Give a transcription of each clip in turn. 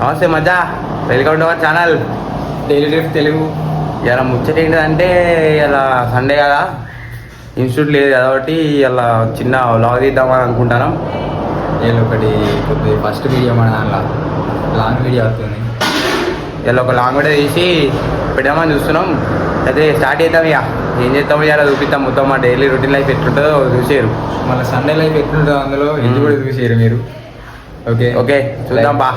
నమస్తే మజా welcome to our channel daily life Telugu ఇలా ముచ్చట ఏంటంటే ఇలా సండే కదా. ఇన్స్టిట్యూట్ లేదు కాబట్టి ఇలా చిన్న వ్లాగ్ తీద్దామని అనుకుంటాను నేను ఒకటి కొద్ది ఫస్ట్ వీడియో మన దాంట్లో. లాంగ్ వీడియో అవుతుంది ఇలా ఒక లాంగ్ వీడియో తీసి పెడదామని చూస్తున్నాం. అయితే స్టార్ట్ చేద్దాం ఇక. ఏం చేద్దాం ఇలా చూపిద్దాం. మొత్తం మా డైలీ రొటీన్ లైఫ్ ఎట్లుంటుందో చూసారు. మన సండే లైఫ్ ఎట్లుంటుందో అందులో ఇది. కూడా చూసారు మీరు. ఓకే. ఓకే చూద్దాం బా.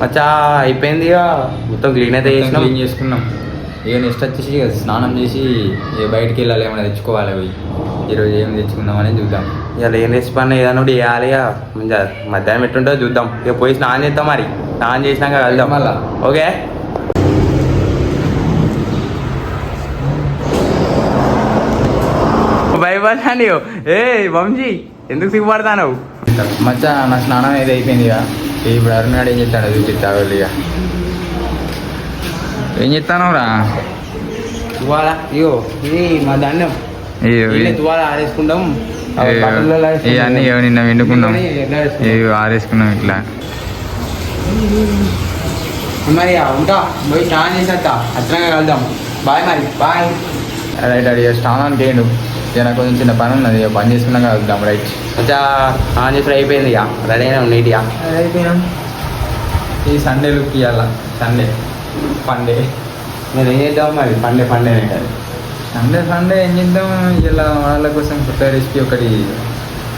మచ్చా అయిపోయింది ఇక. మొత్తం క్లీన్ అయితే చేసినాం. క్లీన్ చేసుకున్నాం. ఇక నెక్స్ట్ వచ్చేసి ఇక స్నానం చేసి ఇక బయటికి వెళ్ళాలి ఏమైనా తెచ్చుకోవాలి పోయి ఈరోజు ఏం తెచ్చుకుందామని చూద్దాం. ఇవాళ ఏం రెసిపీ అన్న ఏదైనా ఒకటి వేయాలి ఇక. మధ్యాహ్నం ఎట్టుంటుందో చూద్దాం. ఇక పోయి స్నానం చేద్దాం మరి. స్నానం చేసినాక వెళ్దాం మళ్ళా. ఓకే. భయపడ్డాను ఏ వంశీ ఎందుకు సిగ్గుపడతాను మచ్చా నా స్నానం అయితే అయిపోయింది ఇక. ఇప్పుడు అరుణ్ గారు ఏం చెప్తాడో చూపిస్తా వెళ్ళి ఇక. ఏం చెప్తాను రా? తువాల ఇగో ఇది మా వీళ్ళే తువాల వేసుకుంటాం. ఇవన్నీ నిన్న వండుకున్నాం? ఇవి ఆరేసుకున్నాం ఇట్లా. మరి ఇక ఉంటా పోయి స్నానం చేసేస్తా అచ్చంగా కలుద్దాం. బాయ్ మరి బాయ్. రైట్ అది స్నానానికి ఇక నాకు కొంచెం చిన్న పని ఉన్నది ఇక పని చేసుకున్నాక వెళ్దాం రైట్. కొంచెం స్నానం చేసి అయిపోయింది ఇక. రెడీ అయినా ఉన్నాయి ఇక. అయిపోయినాం. ఈ సండే లుక్ ఇవ్వాల సండే. పండే. మీరు ఏం చేద్దాం మరి? పండే పండే సండే సండే ఏం చేద్దాం? ఇలా వాళ్ళ కోసం కొత్త రెసిపీ ఒకటి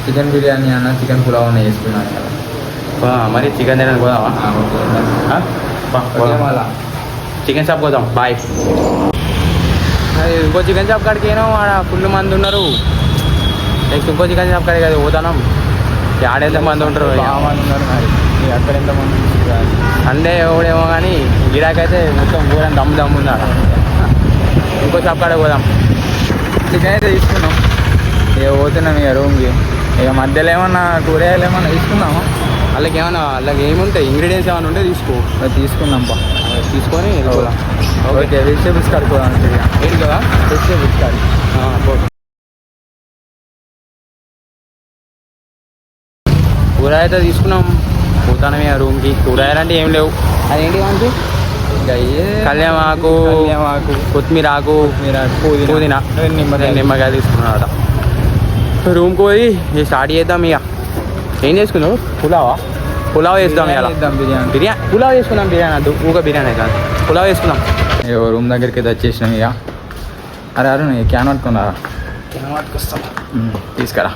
చికెన్ బిర్యానీ అన్న చికెన్ పులావ్ అన్న చేసుకున్నాను కదా మరి చికెన్ తినడానికి పోదామా? చికెన్ షాప్ పోదాం. బాయ్. ఇంకో చికెన్ షాప్ కాడికి ఏమో ఆడ ఫుల్ మంది ఉన్నారు. నెక్స్ట్ ఇంకో చికెన్ షాప్ కాడికి అది పోతాను ఆడ ఎంత మంది ఉంటారు మంది అక్కడ ఉన్నారు? సండే ఎవడేమో కానీ గిరాకైతే మొత్తం ఘోరం దమ్ము దమ్ము ఉంది? ఆడ ఇంకో షాప్ కాడికి పోదాం. చికెన్ అయితే తీసుకున్నాం. ఇక పోతున్నాం ఇక రూమ్కి ఇక మధ్యలో ఏమన్నా కూరగాయలు ఏమన్నా తీసుకుందామా? వాళ్ళకి ఏమన్నా వాళ్ళకి ఏముంటాయి? ఇంగ్రీడియంట్స్ ఏమైనా ఉంటే తీసుకో. తీసుకుందాం పా. తీసుకొని వెళ్ళిపోదాం. ఓకే వెజిటేబుల్స్ కడుకోదాం ఏంటి కదా? వెజిటేబుల్స్ కాదు ఆ, పో. కూరగాయలు అయితే తీసుకున్నాం. పోతాను ఆ రూమ్కి. కూరగాయలు అంటే ఏం లేవు. అదేంటి మనకి కళ్యామాకు. కళ్యామాకు. కొత్తిమీర ఆకు. పుదీనా. నిమ్మకాయ నిమ్మకాయ తీసుకున్నాడు రూమ్కి పోయి స్టార్ట్ చేద్దాం ఇక. ఏం చేసుకున్నావు? పులావా? పులావ్ వేద్దాం ఇక బిర్యానీ. బిర్యానీ పులావ్ వేసుకుందాం బిర్యానీ. వద్దు ఊక బిర్యానీ కాదు. పులావ్ వేసుకుందాం ఇక రూమ్ దగ్గరికి అయితే వచ్చేసినాం ఇక అరే అరుణ్ క్యాన్ పట్టుకున్నారా వస్తాం తీసుకురా.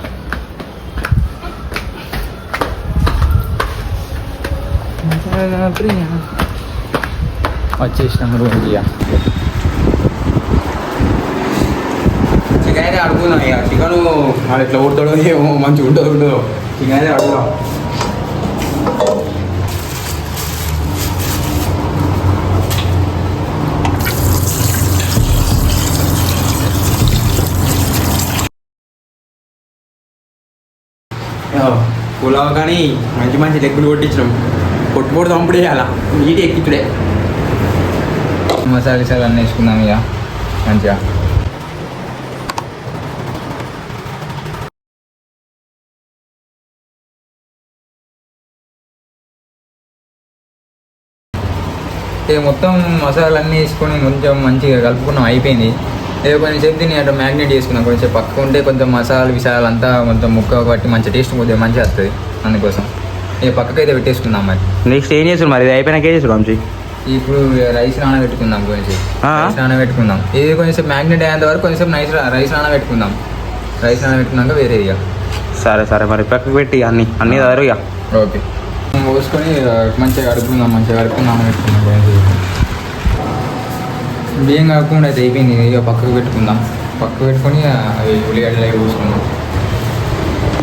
వచ్చేసినాం రూమ్కి ఇక చికెన్ అయితే అడుగుతున్నాం ఇక చికెన్ వాడు ఎట్లా కొడతాడో ఏమో మంచిగా ఉంటుందో ఉండదో. చికెన్ అయితే అడుగుదాం పులావ్ కానీ మంచి మంచి లెగ్గులు కొట్టించినాం. పొట్టు పొట్టు తంపుడు నీటి ఎక్కించుడే మసాలా సార్ అన్నీ వేసుకుందాం ఇక. మంచిగా. ఇక మొత్తం మసాలా అన్నీ వేసుకొని కొంచెం మంచిగా కలుపుకున్నాం. అయిపోయింది. ఏదో కొంచెం సేపు దీన్ని అట్లా మ్యాగ్నేట్ చేసుకున్నాం కొంచెం పక్క ఉంటే కొంచెం మసాలా విసాలు అంతా కొంచెం ముక్క బట్టి మంచి టేస్ట్ కొద్దిగా మంచిగా వస్తుంది. అందుకోసం. ఇక పక్కకైతే పెట్టేసుకుందాం మరి. నెక్స్ట్ ఏం చేస్తారు మరి? ఇది అయిపోయినాక ఏం చేస్తారు వంశీ? ఇప్పుడు రైస్ నానబెట్టుకుందాం కొంచెం. రైస్ నానబెట్టుకుందాం. ఇది కొంచెం మ్యాగ్నెట్ అయ్యేంత వరకు కొంచెం నైస్ రైస్ నానబెట్టుకుందాం. రైస్ నానబెట్టుకున్నాక వేరే ఇక. సరే సరే. మరి పక్కకు పెట్టి అన్ని అన్ని చదరు ఇక. ఓకే. పోసుకొని మంచిగా కడుపుకుందాం మంచిగా కడుపుకుని నానబెట్టుకుందాం. కొంచెం బియ్యం కాకుండా అయితే అయిపోయింది. ఇక పక్కకు పెట్టుకుందాం. పక్కకు పెట్టుకొని ఇక అవి ఉల్లిగడ్డలు అవి పోసుకుందాం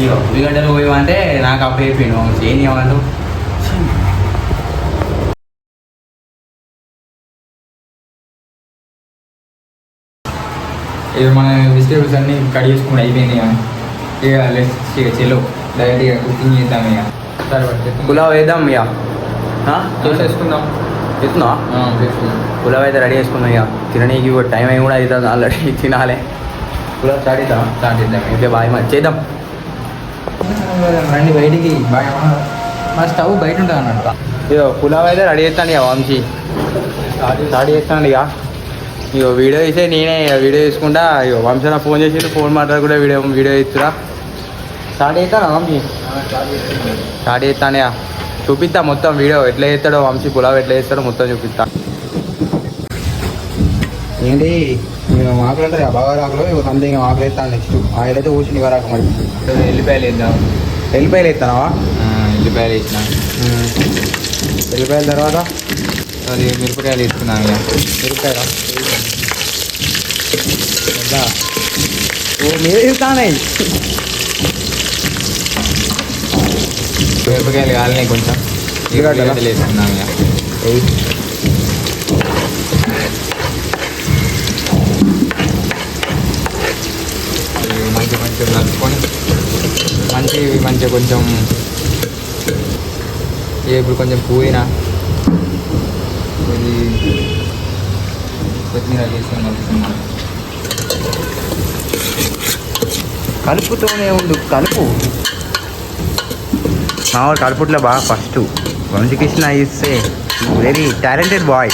ఇగో ఉల్లిగడ్డలు పోయమంటే నాకు అప్పుడు అయిపోయింది. వంశీ ఏం చేయమంటావు ఇక మన వెజిటేబుల్స్ అన్నీ కట్ చేసుకుని అయిపోయింది ఇక. ఇక లెట్స్ ఇక చెలో డైరెక్ట్ ఇక కుకింగ్ చేద్దాం ఇక. సరే. పులావ్ వేద్దాం ఇక. ఆ? చెప్తున్నావా పులావ్ అయితే రెడీ చేసుకుందాం ఇక. తిననీకి కూడా టైం అయి కూడా అవుతుంది ఆల్రెడీ తినాలి. పులావ్ స్టార్ట్ చేద్దాం స్టార్ట్ చేద్దాం. ఓకే బాయ్ మరి చేద్దాం. రండి బయటికి మా స్టవ్ బయట ఉంటుంది అన్నట్టు. ఇక పులావ్ అయితే రెడీ చేస్తాను ఇక వంశీ. స్టార్ట్ చేస్తాను ఇక. ఇక వీడియో తీసే నేనే వీడియో తీసుకుంటా. ఇక వంశీ ఫోన్ చేసి ఫోన్ మాట్లాడుకుంటే వీడియో వీడియో ఇస్తురా స్టార్ట్ చేస్తాను వంశీ? స్టార్ట్ చేస్తాను ఇక. చూపిస్తా మొత్తం వీడియో. ఎట్లా చేస్తాడో వంశీ పులావ్ ఎట్లా చేస్తాడో మొత్తం చూపిస్తా. ఏంటి? ఆకులు అంటారు బాగా ఆకులు సంథింగ్ ఆకులు వేస్తాను నెక్స్ట్ ఆయిల్ అయితే ఊసి నివారాకు మరి. ఎల్లిపాయలు వేద్దాం. ఎల్లిపాయలు వేస్తావా ఆ, ఎల్లిపాయలు వేసిన. ఎల్లిపాయల తర్వాత? అది మిరపకాయలు వేసుకున్నాం ఇక మిరపకాయలా? ఓ మీరే మిరపకాయలు కాలినాయి కొంచెం. ఉల్లిగడ్డలా? వేసుకున్నాం ఇక. మంచి మంచిగా కలుపుకొని మంచి మంచిగా కొంచెం ఇప్పుడు కొంచెం పుదీనా ఇది కొత్తిమీర వేసుకొని కలుపుకున్నాం కలుపుతూనే ఉండు కలుపు. మామూలు కలుపుట్లే బాగా ఫస్ట్. వంశకృష్ణ ఇస్తే వెరీ టాలెంటెడ్ బాయ్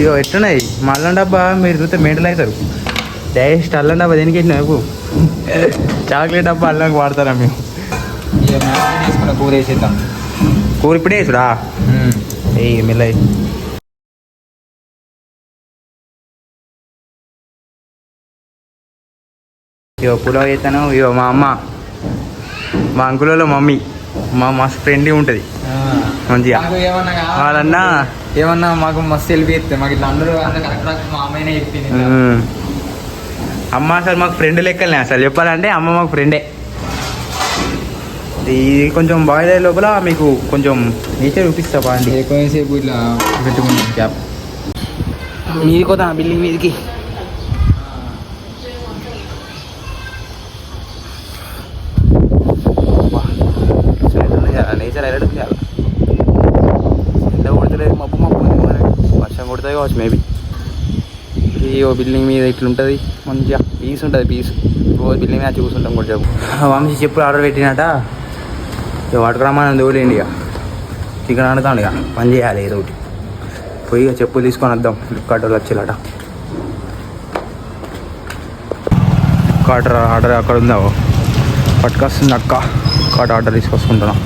ఇగో ఎట్టున్నాయి మళ్ళీ డబ్బా మీరు చూస్తే మెంటల్ అవుతారు. డైరెక్ట్ అల్లం డబ్బా దేనికి నువ్వు చాక్లెట్ డబ్బా అల్లం వాడతారా మేము కూర వేసేద్దాం. కూర ఇప్పుడే వేసుడా ఏ మెల్లయి ఇగో పులావ్ చేస్తాను. ఇగో మా అమ్మ. మా అంకులలో మమ్మీ మా మస్తు ఫ్రెండ్లీ ఉంటుంది. మంచిగా. వాళ్ళన్నా ఏమన్నా మాకు మస్తు హెల్ప్ చేస్తే మాకు ఇట్లా అందరూ మా అమ్మాయినే చెప్పింది. అమ్మ అసలు మాకు ఫ్రెండ్ లెక్కలనే అసలు చెప్పాలంటే అమ్మ మాకు ఫ్రెండే. ఇది కొంచెం బాయిల్ అయ్యే లోపల మీకు కొంచెం నేచర్ చూపిస్తా బాగుంది ఎక్కువసేపు ఇట్లా పెట్టుకున్నాం క్యాప్ మీది కొత్త బిల్డింగ్ మీదికి నేచర్ హైలైట్ ఉంది చాలా ఎండ కొడతలేదు మబ్బు మబ్బు ఉంది మరి వర్షం కొడుతుంది కావచ్చు మేబీ ఈ ఓ బిల్డింగ్ మీద ఇట్లుంటుంది. మంచిగా పీస్ ఉంటుంది పీస్ రోజు బిల్డింగ్ మీద చూసుంటాం కూడా చెప్పు వంశీ చెప్పులు ఆర్డర్ పెట్టినట. ఇక వాడుకురమ్మని దోలేండి ఇక చికెన్ ఆడుతాడు ఇక పని చేయాలి ఏదో ఒకటి. పోయి ఇక చెప్పులు తీసుకొని వద్దాం. ఫ్లిప్కార్ట్ వాళ్ళు వచ్చేలాట. ఫ్లిప్కార్ట్ ఆర్డర్ అక్కడ ఉందా? పట్టుకొస్తుంది అక్క. ఫ్లిప్కార్ట్ ఆర్డర్ తీసుకొసుకుంటున్నాం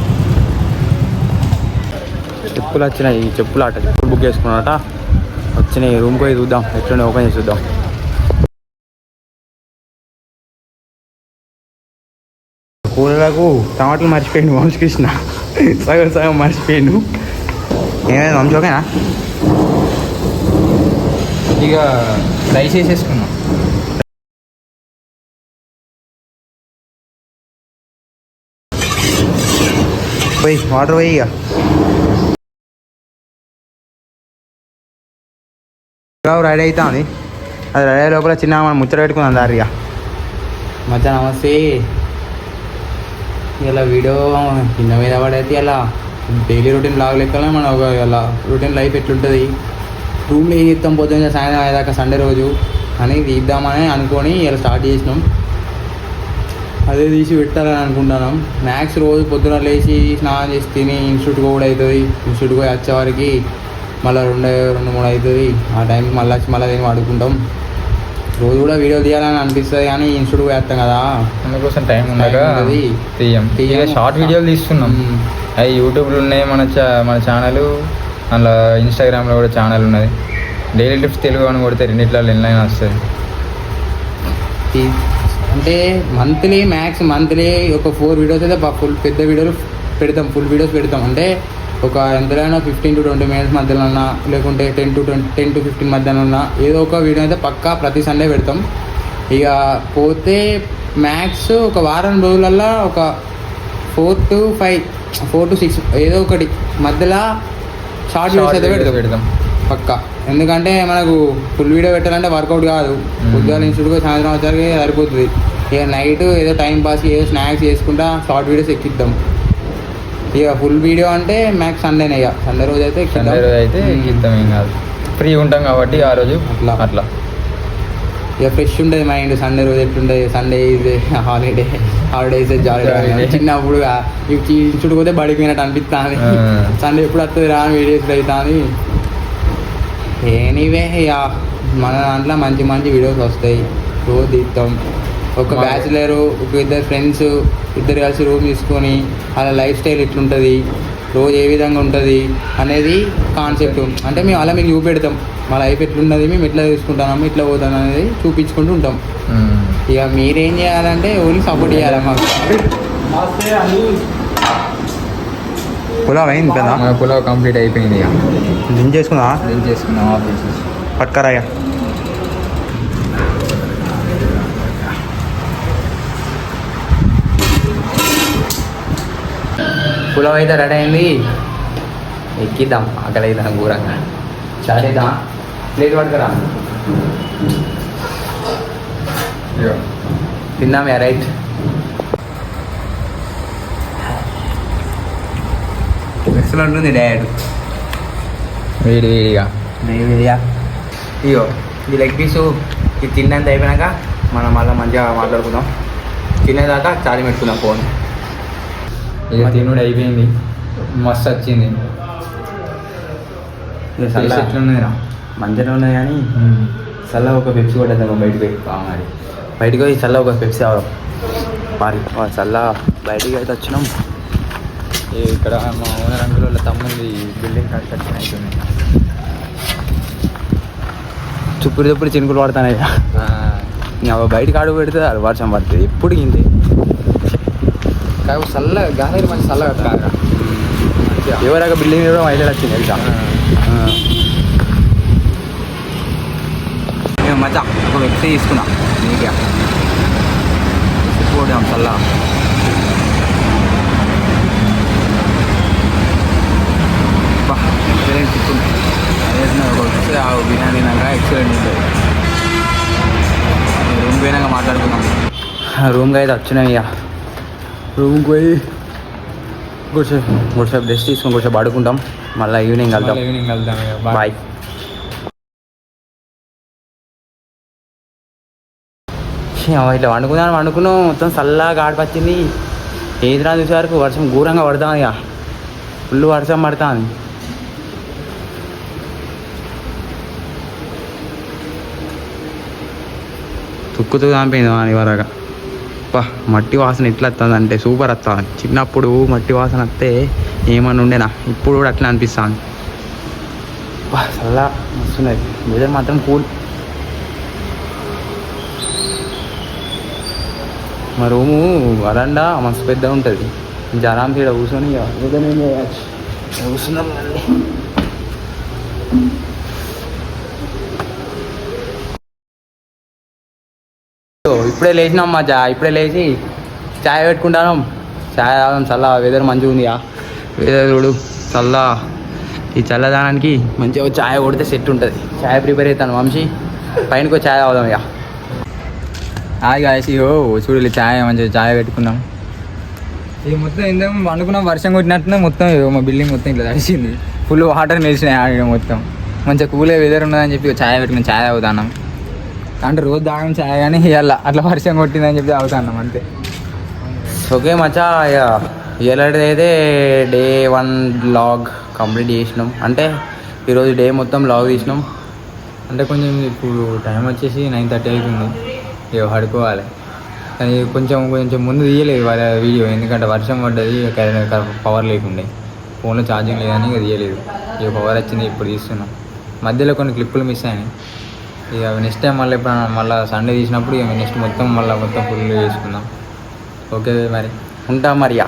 చెప్పులు వచ్చినాయి చెప్పులు ఆట చెప్పులు బుక్ చేసుకున్నాట వచ్చినాయి రూమ్కి పోయి చూద్దాం. ఎట్లుండే ఓపెన్ చేసి చూద్దాం. కూరలకు టమాటాలు మర్చిపోయిండు వంశకృష్ణ. సగం సగం మర్చిపోయిండు. ఏమైంది వంశ ఓకేనా? ఇక రైస్ వేసేసుకున్నాం పోయి వాటర్ పోయి ఇక. రెడీ అవుతా ఉంది అది రెడీ లోపల చిన్న మనం ముచ్చట పెట్టుకుందాం దారి ఇక. మధ్య నమస్తే ఇలా వీడియో కింద మీద పడైతే ఇలా డైలీ రొటీన్ లాగ్ లెక్కనే మనం ఒక ఇలా రొటీన్ లైఫ్ ఎట్లుంటుంది. రూమ్లో ఏం చేస్తాం? పొద్దున్న సాయంత్రం అయ్యేదాకా సండే రోజు అని తీద్దామని అనుకొని ఇలా స్టార్ట్ చేసినాం. అదే తీసి పెట్టాలని అనుకుంటున్నాం. మ్యాథ్స్ రోజు పొద్దున లేచి స్నానం చేసి తిని ఇన్స్టిట్యూట్ కూడా అవుతుంది. ఇన్స్టిట్యూట్ పోయి వచ్చేవారికి మళ్ళీ రెండు రెండు మూడు అవుతుంది. ఆ టైంకి మళ్ళీ వచ్చి మళ్ళీ తిని పడుకుంటాం రోజు కూడా వీడియో తీయాలని అనిపిస్తుంది కానీ ఇన్స్టిట్యూట్ వస్తాం కదా. అందుకోసం టైం ఉండగా. తీయం. ఇక షార్ట్ వీడియోలు తీస్తున్నాం. అవి యూట్యూబ్లో ఉన్నాయి మన చా మన ఛానల్ అందులో ఇన్స్టాగ్రామ్లో కూడా ఛానల్ ఉన్నది. డైలీ టిప్స్ తెలుగు అని కొడితే రెండిట్లలో ఎన్లైన్ వస్తుంది అంటే మంత్లీ మ్యాక్స్ మంత్లీ ఒక ఫోర్ వీడియోస్ అయితే ఫుల్ పెద్ద వీడియోలు పెడతాం. ఫుల్ వీడియోస్ పెడతాం. అంటే ఒక ఎంతైనా ఫిఫ్టీన్ టు ట్వంటీ మినిట్స్ మధ్యలో ఉన్నా లేకుంటే ten to twenty ten to fifteen మధ్యలో ఉన్నా ఏదో ఒక వీడియో అయితే పక్కా ప్రతి సండే పెడతాం. ఇక పోతే మ్యాక్స్ ఒక వారం రోజులల్లో ఒక four to five four to six ఏదో ఒకటి మధ్యలో షార్ట్ వీడియోస్ అయితే పెడతాం. పెడతాం. పక్క. ఎందుకంటే మనకు ఫుల్ వీడియో పెట్టాలంటే వర్కౌట్ కాదు. పొద్దుగాల ఇన్స్టిట్యూట్ సాయంత్రం వచ్చరికి సరిపోతుంది. ఇక నైట్ ఏదో టైం పాస్ ఏదో స్నాక్స్ చేసుకుంటా షార్ట్ వీడియోస్ ఎక్కిద్దాం. ఇక ఫుల్ వీడియో అంటే మ్యాక్స్ సండేనే ఇక. సండే రోజు అయితే. సండే రోజు అయితే. గీద్దాం ఏం కాదు. ఫ్రీ ఉంటాం కాబట్టి ఆ రోజు అట్లా. అట్లా. ఇక ఫ్రెష్ ఉంటుంది మైండ్ సండే రోజు ఎట్లుంటుంది Sunday is holiday holidays jolly. చిన్నప్పుడు చుట్టుకోతే బడిపోయినట్టు అనిపిస్తుంది. సండే ఎప్పుడు వస్తుంది రా వీడియోస్ అవుతుంది ఎనీవే ఇక మన దాంట్లో మంచి మంచి వీడియోస్ వస్తాయి. రోజు తీస్తాం ఒక బ్యాచులర్ ఒక ఇద్దరు ఫ్రెండ్స్ ఇద్దరు కలిసి రూమ్ తీసుకొని అలా లైఫ్ స్టైల్ ఎట్లుంటుంది రోజు ఏ విధంగా ఉంటుంది అనేది కాన్సెప్ట్ అంటే మేము అలా మీకు చూపెడతాం. మా లైఫ్ ఎట్లున్నది మేము ఎట్లా చూసుకుంటాము ఇట్లా పోతాం అనేది చూపించుకుంటూ ఉంటాం. ఇక మీరేం చేయాలంటే ఓన్లీ సపోర్ట్ చేయాలి మాకు. పులావ్ అయింది కదా? మన పులావ్ కంప్లీట్ అయిపోయింది ఇక. దించేసుకుందా చేసుకుందా ఏం చేసుకున్నాం ఆఫీస్ పట్టుకరాయా? పులావ్ అయితే రెడీ అయింది ఎక్కిద్దాం ఆకలి అవుతాం ఘోరంగా అవుతాం ప్లేట్ పట్టుకురా తిందాం యా రైట్ ఎక్సలెంట్ ఉంది డాడ్ వేడి వేడిగా వేడిగా ఇగో ఈ లెగ్ పీసు ఇది తిన్నంత అయిపోయినాక మనం మళ్ళీ మంచిగా మాట్లాడుకుందాం తినేదాకా చాలి పెట్టుకుందాం ఫోన్ ఇక తినుడు అయిపోయింది. మస్తు వచ్చింది. ఎట్లున్నదిరా? మంచిగా ఉన్నది కానీ చల్ల ఒక పెప్సీ కొట్టేద్దాం బయటకు పోయి. బాగున్నది బయటకు పోయి చల్ల ఒక పెప్సీ అవడం మరి చల్ల బయటికి అయితే వచ్చినాం. ఇక్కడ మా ఓనర్ అంకుల్ వాళ్ళ తమ్ముంది. బిల్డింగ్ కన్స్ట్రక్షన్ అవుతుంది చుప్పుడు చుప్పుడు చినుకులు పడతాయి ఇంకా బయటకు అడుగు పెడితే వర్షం పడుతుంది. ఎప్పుడు ఇంతే. కాకపోతే చల్ల గాలి మంచి చల్లగా కాదురా ఎవరాక బిల్డింగ్ కూడా మైలేజ్ వచ్చింది తెలుసా మేము మధ్య ఒక వ్యక్తి తీసుకున్నా నీట్గా పోదాం చల్లా చిక్కుడు. అదేసిన ఒక వ్యక్తి ఆ బిర్యానీ తిన్నాక ఎక్సలెంట్ ఉంటుంది రూమ్ పోయినాక మాట్లాడుకుందాం రూమ్కి అయితే వచ్చినాం ఇక రూమ్కి పోయి కొంచెం కొంచెం రెస్ట్ తీసుకొని కొంచెం పడుకుంటాం. మళ్ళీ ఈవినింగ్ వెళ్దాం ఈవినింగ్ వెళ్దాం బాయ్ ఇట్లా వండుకున్నాను వండుకున్నాం. మొత్తం చల్లగా గాడిపచ్చింది ఏది రా చూసే వరకు వర్షం ఘోరంగా పడుతుంది ఇక. ఫుల్ వర్షం పడుతుంది. తుక్కుతూ చంపింది అని వరగా అబ్బా మట్టి వాసన ఎట్లా వస్తుంది అంటే సూపర్ వస్తుంది చిన్నప్పుడు మట్టి వాసన వస్తే ఏమని ఉండేనా? ఇప్పుడు కూడా అట్లా అనిపిస్తుంది. బా వస్తున్నది వెదర్ మాత్రం కూల్ మా రూము వరండా మస్తు పెద్ద ఉంటుంది. జరాం తీడ కూర్చొని ఇక కూర్చున్నాం మళ్ళీ ఓ, ఇప్పుడే లేచినాం మా చా ఇప్పుడే లేచి చాయ్ పెట్టుకుంటాను. చాయ్ తాగడం చల్ల వెదర్ మంచిగా ఉంది వెదర్ చూడు చల్ల. ఈ చల్లదానానికి మంచిగా ఛాయ్ చాయ్ కొడితే సెట్ ఉంటుంది. చాయ్ ప్రిపేర్ అవుతాను వంశీ. పైనకు చాయ్ తాగుదాం ఇక. హాయ్ గాయస్ ఓ చూడు చాయ్ మంచిగా చాయ్ పెట్టుకున్నాం. ఇది మొత్తం ఇందాక అనుకున్నాం వర్షం కొట్టినట్టునే మొత్తం ఇగో మా బిల్డింగ్ మొత్తం ఇట్లా తడిసింది. ఫుల్ వాటర్ నిలిచినాయి మొత్తం. మంచిగా కూలే వెదర్ ఉన్నదని చెప్పి ఛాయ్ పెట్టుకుని పెట్టుకున్నాం చాయ్ తాగుతాన్నాం. అంటే రోజు దాగం చాయ్ కానీ ఇవాళ అట్లా వర్షం కొట్టిందని చెప్పి తాగుతాన్నాం అంతే. ఓకే మచ్చా ఇక ఇలాంటిది అయితే డే వన్ లాగ్ కంప్లీట్ చేసినాం. అంటే ఈరోజు డే మొత్తం లాగ్ తీసినాం. అంటే కొంచెం ఇప్పుడు టైం వచ్చేసి నైన్ థర్టీ అవుతుంది ఇక పడుకోవాలి. కానీ కొంచెం కొంచెం ముందు తీయలేదు వాళ్ళ వీడియో. ఎందుకంటే వర్షం పడ్డది కరెంట్ పవర్ లేకుండే. ఫోన్లో ఛార్జింగ్ లేదని ఇక తీయలేదు. ఇక పవర్ వచ్చింది ఇప్పుడు తీస్తున్నాం. మధ్యలో కొన్ని క్లిప్పులు మిస్ అయినాయి. ఇక నెక్స్ట్ టైం మళ్ళీ ఎప్పుడు మళ్ళీ సండే తీసినప్పుడు ఇక నెక్స్ట్ మొత్తం మళ్ళీ మొత్తం ఫుల్ వేసుకుందాం ఓకే మరి. ఉంటాం మరి ఇక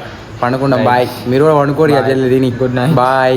Bye. బాయ్ మీరు కూడా పండుకోరు ఇక. జల్ది తిని Good night. బాయ్